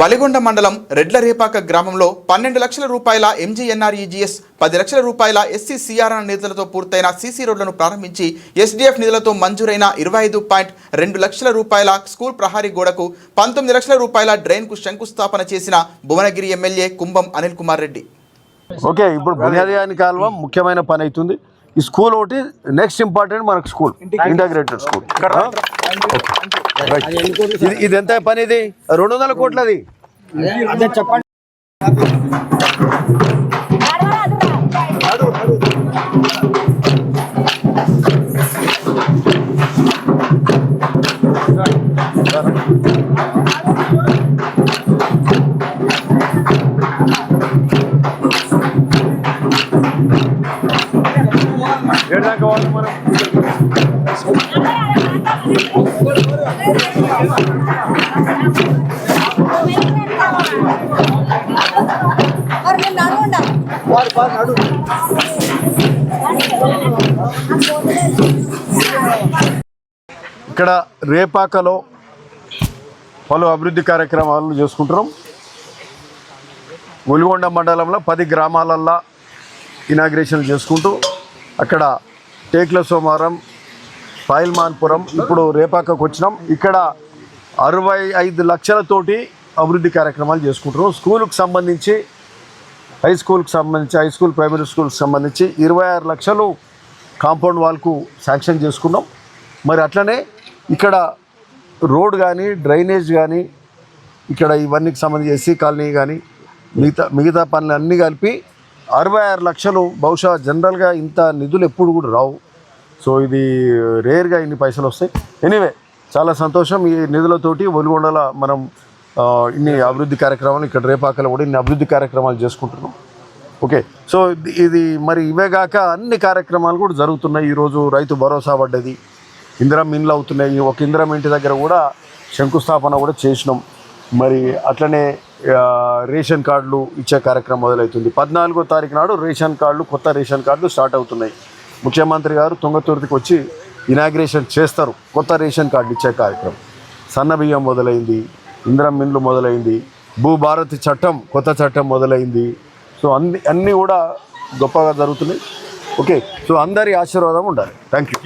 వలిగొండ మండలం రెడ్లరేపాక గ్రామంలో పన్నెండు లక్షల రూపాయల ఎంజీఎన్ఆర్ఈజీఎస్ పది లక్షల రూపాయల ఎస్సీ సిఆర్ఆర్ నిధులతో పూర్తయిన సీసీ రోడ్లను ప్రారంభించి ఎస్డీఎఫ్ నిధులతో మంజూరైన ఇరవై ఐదు పాయింట్ రెండు లక్షల రూపాయల స్కూల్ ప్రహారీ గోడకు పంతొమ్మిది లక్షల రూపాయల డ్రైన్కు శంకుస్థాపన చేసిన భువనగిరి ఎమ్మెల్యే కుంభం అనిల్ కుమార్ రెడ్డి. ఓకే ఇప్పుడు కాలువ ముఖ్యమైన పని అవుతుంది. ఈ స్కూల్ ఒకటి నెక్స్ట్ ఇంపార్టెంట్ మనకు స్కూల్ ఇంటగ్రేటెడ్ స్కూల్. ఇది ఎంత పని ఇది? రెండు వందల కోట్లది. వాళ్ళు మనం ఇక్కడ రేపాకలో పలు అభివృద్ధి కార్యక్రమాలు చేసుకుంటున్నాం. ఒలిగొండ మండలంలో పది గ్రామాలల్లో ఇనాగ్రేషన్ చేసుకుంటూ అక్కడ టేక్ల సోమవారం పాయిల్మాన్పురం ఇప్పుడు రేపాకకు వచ్చినాం. ఇక్కడ అరవై ఐదు లక్షలతోటి అభివృద్ధి కార్యక్రమాలు చేసుకుంటున్నాం. స్కూల్కి సంబంధించి హై స్కూల్కి సంబంధించి హై స్కూల్ ప్రైమరీ స్కూల్కి సంబంధించి ఇరవై ఆరు లక్షలు కాంపౌండ్ వాల్కు శాంక్షన్ చేసుకున్నాం. మరి అట్లనే ఇక్కడ రోడ్ కానీ డ్రైనేజ్ కానీ ఇక్కడ ఇవన్నీకి సంబంధించి ఎస్సీ కాలనీ కానీ మిగతా మిగతా పనులు అన్నీ కలిపి అరవై ఆరు లక్షలు. బహుశా జనరల్గా ఇంత నిధులు ఎప్పుడు కూడా రావు. సో ఇది రేర్గా ఇన్ని పైసలు వస్తాయి. ఎనీవే చాలా సంతోషం. ఈ నిధులతోటి ఒలిగొండల మనం ఇన్ని అభివృద్ధి కార్యక్రమాలు ఇక్కడ రేపాకలు కూడా ఇన్ని అభివృద్ధి కార్యక్రమాలు చేసుకుంటున్నాం. ఓకే సో ఇది- ఇది మరి ఇవే కాక అన్ని కార్యక్రమాలు కూడా జరుగుతున్నాయి. ఈరోజు రైతు భరోసా పడ్డది. ఇందిరం ఇండ్లు అవుతున్నాయి. ఒక ఇందిరం ఇంటి దగ్గర కూడా శంకుస్థాపన కూడా చేసినాం. మరి అట్లనే రేషన్ కార్డులు ఇచ్చే కార్యక్రమం మొదలవుతుంది. పద్నాలుగో తారీఖు నాడు రేషన్ కార్డులు కొత్త రేషన్ కార్డులు స్టార్ట్ అవుతున్నాయి. ముఖ్యమంత్రి గారు తుంగతుర్తికి వచ్చి ఇనాగ్రేషన్ చేస్తారు. కొత్త రేషన్ కార్డు ఇచ్చే కార్యక్రమం. సన్నబియ్యం మొదలైంది ఇంద్రం మిన్లు మొదలైంది భూభారతి చట్టం కొత్త చట్టం మొదలైంది. సో అన్ని అన్నీ కూడా గొప్పగా జరుగుతున్నాయి. ఓకే సో అందరి ఆశీర్వాదం ఉండాలి. Thank you